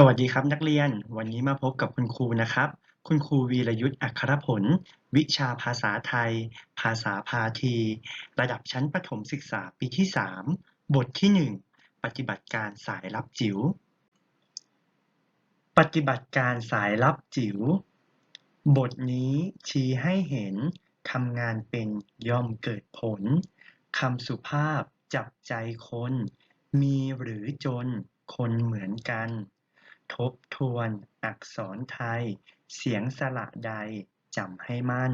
สวัสดีครับนักเรียน วันนี้มาพบกับคุณครูนะครับ คุณครูวีรยุทธ์อัครผล วิชาภาษาไทย ภาษาพาที ระดับชั้นประถมศึกษาปีที่ 3 บทที่ 1 ปฏิบัติการสายลับจิ๋วปฏิบัติการสายลับจิ๋วบทนี้ชี้ให้เห็นทำงานเป็นย่อมเกิดผลคำสุภาพจับใจคน มีหรือจนคนเหมือนกัน ทบทวน อักษรไทย เสียงสระใดจำให้มั่น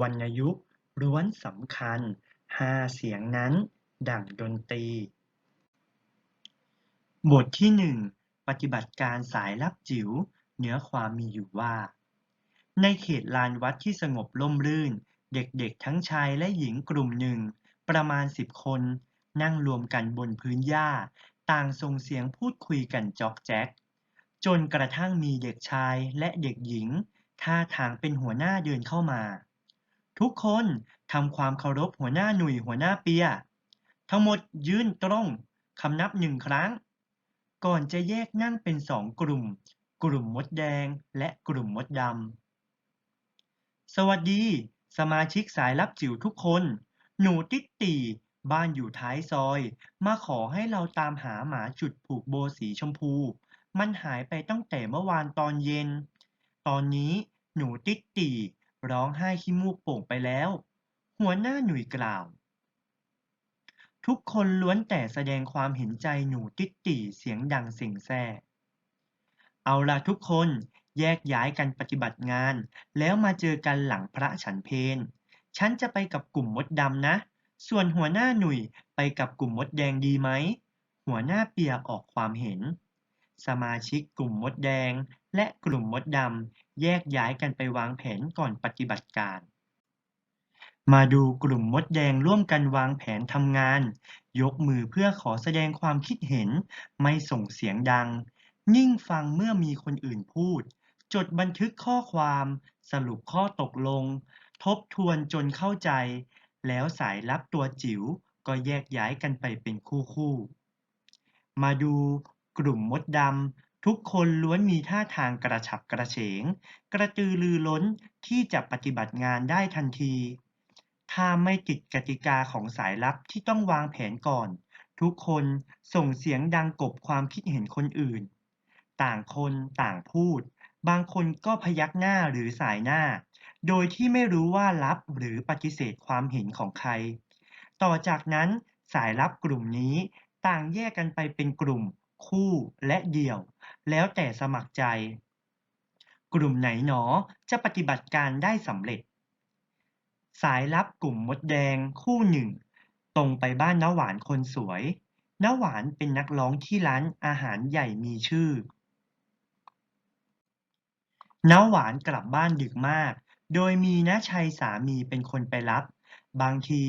วรรณยุกต์ล้วนสำคัญห้าเสียงนั้น ดั่งดนตรี บทที่หนึ่งปฏิบัติการสายลับจิ๋ว เนื้อความมีอยู่ว่า ในเขตลานวัดที่สงบร่มรื่น เด็กๆทั้งชายและหญิงกลุ่มหนึ่ง ประมาณสิบคน นั่งรวมกันบนพื้นหญ้า ต่างส่งเสียงพูดคุยกันจอกแจ๊ก จนกระทั่งมีเด็กชายและเด็กหญิง ท่าทางเป็นหัวหน้าเดินเข้ามา ทุกคนทำความเคารพหัวหน้าหนุ่ยหัวหน้าเปีย ทั้งหมดยืนตรงคำนับหนึ่งครั้ง ก่อนจะแยกนั่งเป็นสองกลุ่ม กลุ่มมดแดงและกลุ่มมดดำ สวัสดี สมาชิกสายลับจิ๋วทุกคน หนูติ๊ดตีบ้านอยู่ท้ายซอย มาขอให้เราตามหาหมาจุดผูกโบสีชมพู มันหายไปตั้งแต่เมื่อวานตอนเย็น ตอนนี้หนูติ๊ดตีร้องไห้ขี้มูกโป่งไปแล้ว หัวหน้าหนุ่ยกล่าว ทุกคนล้วนแต่แสดงความเห็นใจหนูติ๊ดตีเสียงดังเส็งแซ่ เอาละทุกคนแยกย้ายกันปฏิบัติงาน แล้วมาเจอกันหลังพระฉันเพลฉันจะไปกับกลุ่มมดดำนะ ส่วนหัวหน้าหนุ่ยไปกับกลุ่มมดแดงดีไหม หัวหน้าเปียออกความเห็น สมาชิกกลุ่มมดแดง และกลุ่มมดดำแยกย้ายกันไปวางแผนก่อนปฏิบัติการ มาดูกลุ่มมดแดงร่วมกันวางแผนทำงาน ยกมือเพื่อขอแสดงความคิดเห็น ไม่ส่งเสียงดัง นิ่งฟังเมื่อมีคนอื่นพูด จดบันทึกข้อความ สรุปข้อตกลง ทบทวนจนเข้าใจ แล้วสายลับตัวจิ๋วก็แยกย้ายกันไปเป็นคู่คู่ๆมาดู กลุ่มมดดำทุกคนล้วนมีท่าทางกระฉับกระเฉง กระตือรือร้นที่จะปฏิบัติงานได้ทันที ถ้าไม่ติดกติกาของสายลับที่ต้องวางแผนก่อน ทุกคนส่งเสียงดังกบความคิดเห็นคนอื่น ต่างคนต่างพูด บางคนก็พยักหน้าหรือสายหน้า โดยที่ไม่รู้ว่ารับหรือปฏิเสธความเห็นของใคร ต่อจากนั้นสายลับกลุ่มนี้ต่างแยกกันไปเป็นกลุ่ม คู่และเดี่ยว แล้วแต่สมัครใจ กลุ่มไหนหนอจะปฏิบัติการได้สำเร็จ สายลับกลุ่มมดแดงคู่หนึ่งตรงไปบ้านน้าหวานคนสวยน้าหวานเป็นนักร้องที่ร้านอาหารใหญ่มีชื่อน้าหวานกลับบ้านดึกมาก โดยมีน้าชัยสามีเป็นคนไปรับ บางที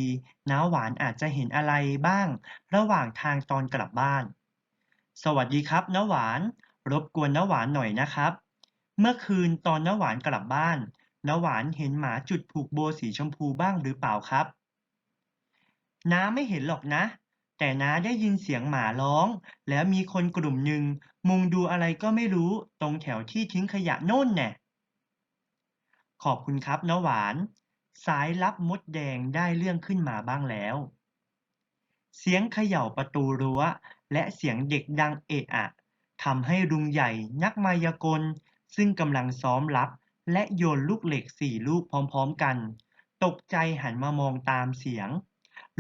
น้าหวานอาจจะเห็นอะไรบ้าง ระหว่างทางตอนกลับบ้าน สวัสดีครับน้าหวาน รบกวนน้าหวานหน่อยนะครับ เมื่อคืนตอนน้าหวานกลับบ้านน้าหวานเห็นหมาจุดผูกโบสีชมพูบ้างหรือเปล่าครับ น้าไม่เห็นหรอกนะ แต่น้าได้ยินเสียงหมาร้อง แล้วมีคนกลุ่มหนึ่งมุงดูอะไรก็ไม่รู้ตรงแถวที่ทิ้งขยะโน่นแน่ขอบคุณครับน้าหวาน สายลับมดแดงได้เรื่องขึ้นมาบ้างแล้ว เสียงเขย่าประตูรั้วและเสียงเด็กดังเอะอะทำให้ลุงใหญ่นักมายากลซึ่งกำลังซ้อมรับและโยนลูกเหล็กสี่ลูกพร้อมๆกัน ตกใจหันมามองตามเสียง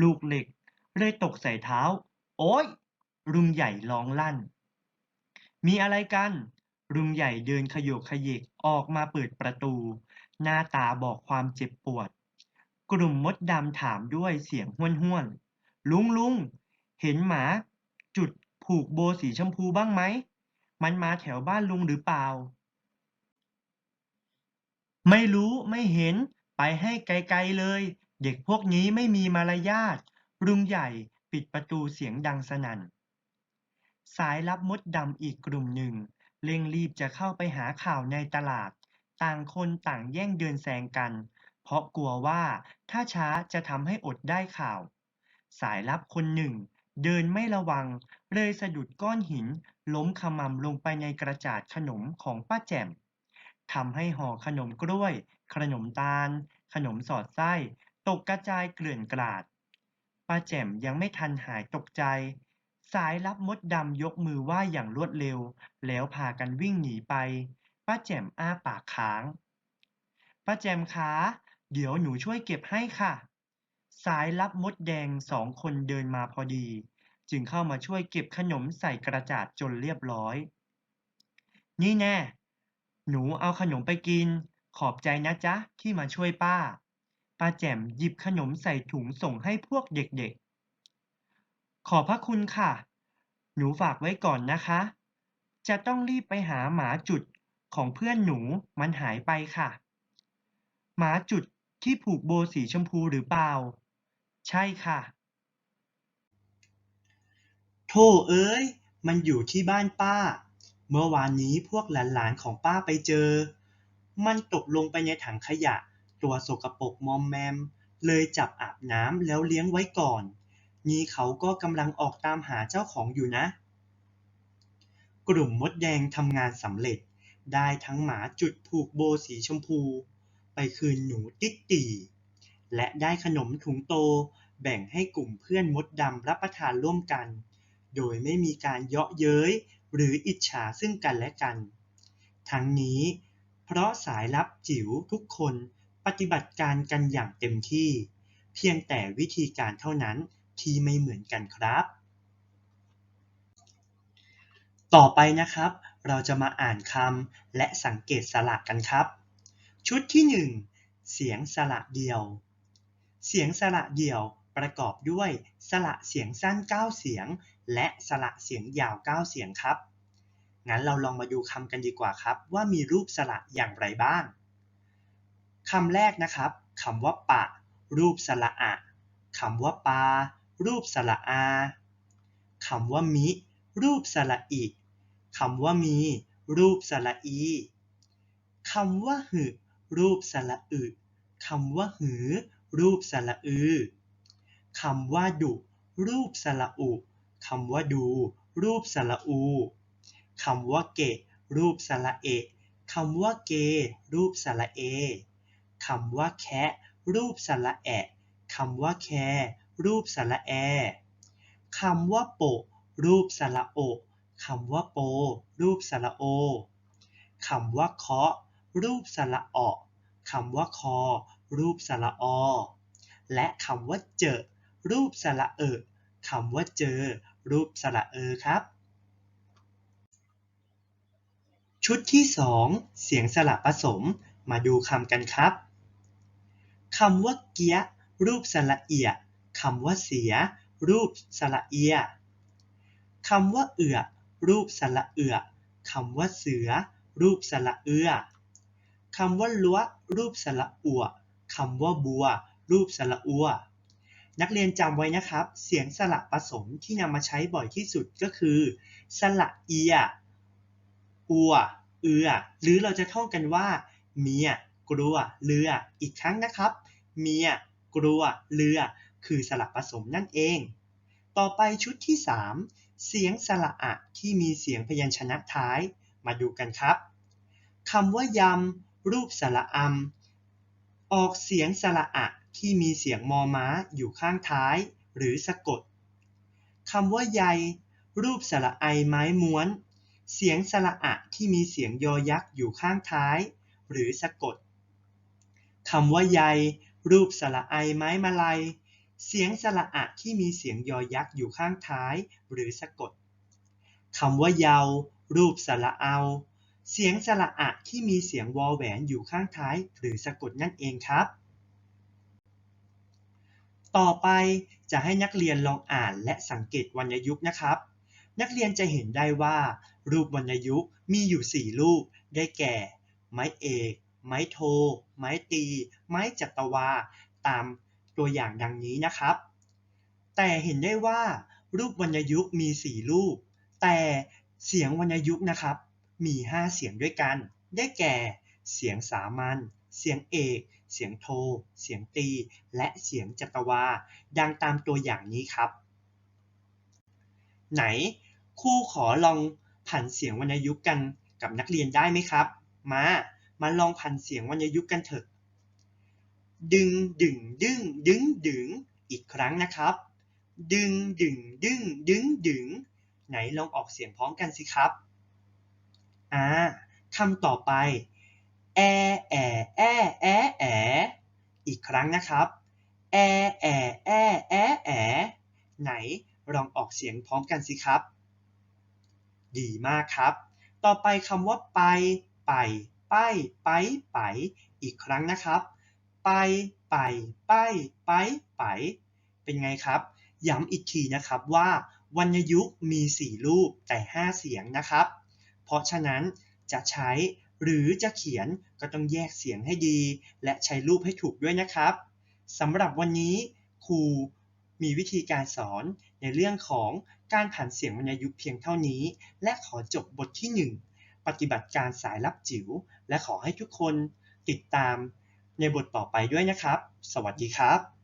ลูกเหล็กเลยตกใส่เท้า โอ๊ยลุงใหญ่ร้องลั่น มีอะไรกันลุงใหญ่เดินขยโยกขยเยกออกมาเปิดประตู หน้าตาบอกความเจ็บปวด กลุ่มมดดำถามด้วยเสียงห้วนๆ ลุงลุงเห็นหมา จุดผูกโบสีชมพูบ้างไหม มันมาแถวบ้านลุงหรือเปล่า ไม่รู้ไม่เห็น ไปให้ไกลๆเลย เด็กพวกนี้ไม่มีมารยาทลุงใหญ่ปิดประตูเสียงดังสนั่น สายลับมดดำอีกกลุ่มหนึ่ง เร่งรีบจะเข้าไปหาข่าวในตลาด ต่างคนต่างแย่งเดินแซงกัน เพราะกลัวว่าถ้าช้าจะทำให้อดได้ข่าว สายลับคนหนึ่งเดินไม่ระวัง เลยสะดุดก้อนหิน ล้มขมำลงไปในกระจาดขนมของป้าแจ่มทำให้ห่อขนมกล้วย ขนมตาล ขนมสอดไส้ ตกกระจายเกลื่อนกลาดป้าแจ่มยังไม่ทันหายตกใจ สายลับมดดำยกมือไหว้อย่างรวดเร็ว แล้วพากันวิ่งหนีไป ป้าแจ่มอ้าปากค้าง ป้าแจ่มคะเดี๋ยวหนูช่วยเก็บให้ค่ะ สายลับมดแดงสองคนเดินมาพอดี จึงเข้ามาช่วยเก็บขนมใส่กระจาดจนเรียบร้อย นี่แน่ หนูเอาขนมไปกิน ขอบใจนะจ๊ะ ที่มาช่วยป้า ป้าแจ่มหยิบขนมใส่ถุงส่งให้พวกเด็กๆ ขอบพระคุณค่ะ หนูฝากไว้ก่อนนะคะ จะต้องรีบไปหาหมาจุดของเพื่อนหนูมันหายไปค่ะ หมาจุดที่ผูกโบสีชมพูหรือเปล่า ใช่ค่ะ โธ่เอ้ย มันอยู่ที่บ้านป้า เมื่อวานนี้พวกหลานๆของป้าไปเจอ มันตกลงไปในถังขยะ ตัวสกปรกมอมแมม เลยจับอาบน้ำแล้วเลี้ยงไว้ก่อน นี่เขาก็กำลังออกตามหาเจ้าของอยู่นะ กลุ่มมดแดงทำงานสำเร็จ ได้ทั้งหมาจุดผูกโบสีชมพู ไปคืนหนูติ๊ดตี และได้ขนมถุงโตแบ่งให้กลุ่มเพื่อนมดดำรับประทานร่วมกัน โดยไม่มีการเยาะเย้ยหรืออิจฉาซึ่งกันและกัน ทั้งนี้ เพราะสายลับจิ๋วทุกคนปฏิบัติการกันอย่างเต็มที่ เพียงแต่วิธีการเท่านั้นที่ไม่เหมือนกันครับ ต่อไปนะครับ เราจะมาอ่านคำและสังเกตสระกันครับ ชุดที่ 1 เสียงสระเดียว เสียงสระเดี่ยวประกอบด้วยสระเสียงสั้น 9 เสียง และสระเสียงยาว 9 เสียงครับ งั้นเราลองมาดูคำกันดีกว่าครับ ว่ามีรูปสระอย่างไรบ้างคำแรกนะครับคำว่าปะ รูปสระอะคำว่าปา รูปสระอาคำว่ามิ รูปสระอิคำว่ามี รูปสระอีคำว่าหึรูปสระอึคำว่าหือ รูปสระอือคำว่าดุ รูปสระอุคำว่าดู รูปสระอูคำว่าเกะ รูปสระเอะคำว่าเก รูปสระเอคำว่าแคะรูปสระแอะคำว่าแค รูปสระแอคำว่าโป รูปสระโอคำว่าโป รูปสระโอคำว่าเคาะ รูปสระออคำว่าคอ รูปสระอ และคำว่าเจอ รูปสระเอะคำว่าเจอ รูปสระเออครับ ชุดที่ 2 เสียงสระผสม มาดูคำกันครับคำว่าเกียรูปสระเอียคำว่าเสีย รูปสระเอียคำว่าเอือรูปสระเอือคำว่าเสือ รูปสระเอือคำว่าลัวรูปสระอัว คำว่าบัว รูปสระอัว นักเรียนจำไว้นะครับ เสียงสระผสมที่นำมาใช้บ่อยที่สุดก็คือ สระเอีย อัว เอือ หรือเราจะท่องกันว่า เมีย กลัว เรือ อีกครั้งนะครับ เมีย กลัว เรือ คือสระผสมนั่นเอง ต่อไปชุดที่ 3 เสียงสระอะที่มีเสียงพยัญชนะท้าย มาดูกันครับคำว่ายำรูปสระอำ ออกเสียงสระอะที่มีเสียงมอม้าอยู่ข้างท้ายหรือสะกดคำว่าใย รูปสระไอไม้ม้วน เสียงสระอะที่มีเสียงยอยักษ์อยู่ข้างท้าย หรือสะกดคำว่าใย รูปสระไอไม้มาลัย เสียงสระอะที่มีเสียงยอยักษ์อยู่ข้างท้าย หรือสะกดคำว่าเยา รูปสระเอา เสียงสระอะที่มีเสียงวอแหวนอยู่ข้างท้าย หรือสะกดนั่นเองครับ ต่อไปจะให้นักเรียนลองอ่านและสังเกตวรรณยุกต์นะครับ นักเรียนจะเห็นได้ว่า รูปวรรณยุกต์มีอยู่ 4 รูป ได้แก่ ไม้เอก ไม้โท ไม้ตี ไม้จัตวา ตามตัวอย่างดังนี้นะครับ แต่เห็นได้ว่า รูปวรรณยุกต์มี 4 รูป แต่เสียงวรรณยุกต์นะครับ มี 5 เสียงด้วยกัน ได้แก่ เสียงสามัญ เสียงเอก เสียงโท เสียงตี และเสียงจัตวา ดังตามตัวอย่างนี้ครับ ไหนครูขอลองผันเสียงวรรณยุกต์กันกับนักเรียนได้ไหมครับ มา มาลองผันเสียงวรรณยุกต์กันเถอะ ดึง ดึง ดึง ดึง ดึง อีกครั้งนะครับ ดึง ดึง ดึง ดึง ดึง ไหนลองออกเสียงพร้อมกันสิครับ อ่าคำต่อไปแอแอแอแอแออีกครั้งนะครับแอแอแอแอแอไหนลองออกเสียงพร้อมกันสิครับ ดีมากครับ ต่อไปคำว่าไป ไป ไป ไป ไป อีกครั้งนะครับ ไป ไป ไป ไป ไป เป็นไงครับ ย้ำอีกทีนะครับว่าวรรณยุกต์มี 4 รูปแต่ 5 เสียงนะครับ เพราะฉะนั้นจะใช้หรือจะเขียนก็ต้องแยกเสียงให้ดี และใช้รูปให้ถูกด้วยนะครับสำหรับวันนี้ครูมีวิธีการสอนในเรื่องของการผันเสียงวรรณยุกต์เพียงเท่านี้ และขอจบบทที่ 1 ปฏิบัติการสายลับจิ๋ว และขอให้ทุกคนติดตามในบทต่อไปด้วยนะครับ สวัสดีครับ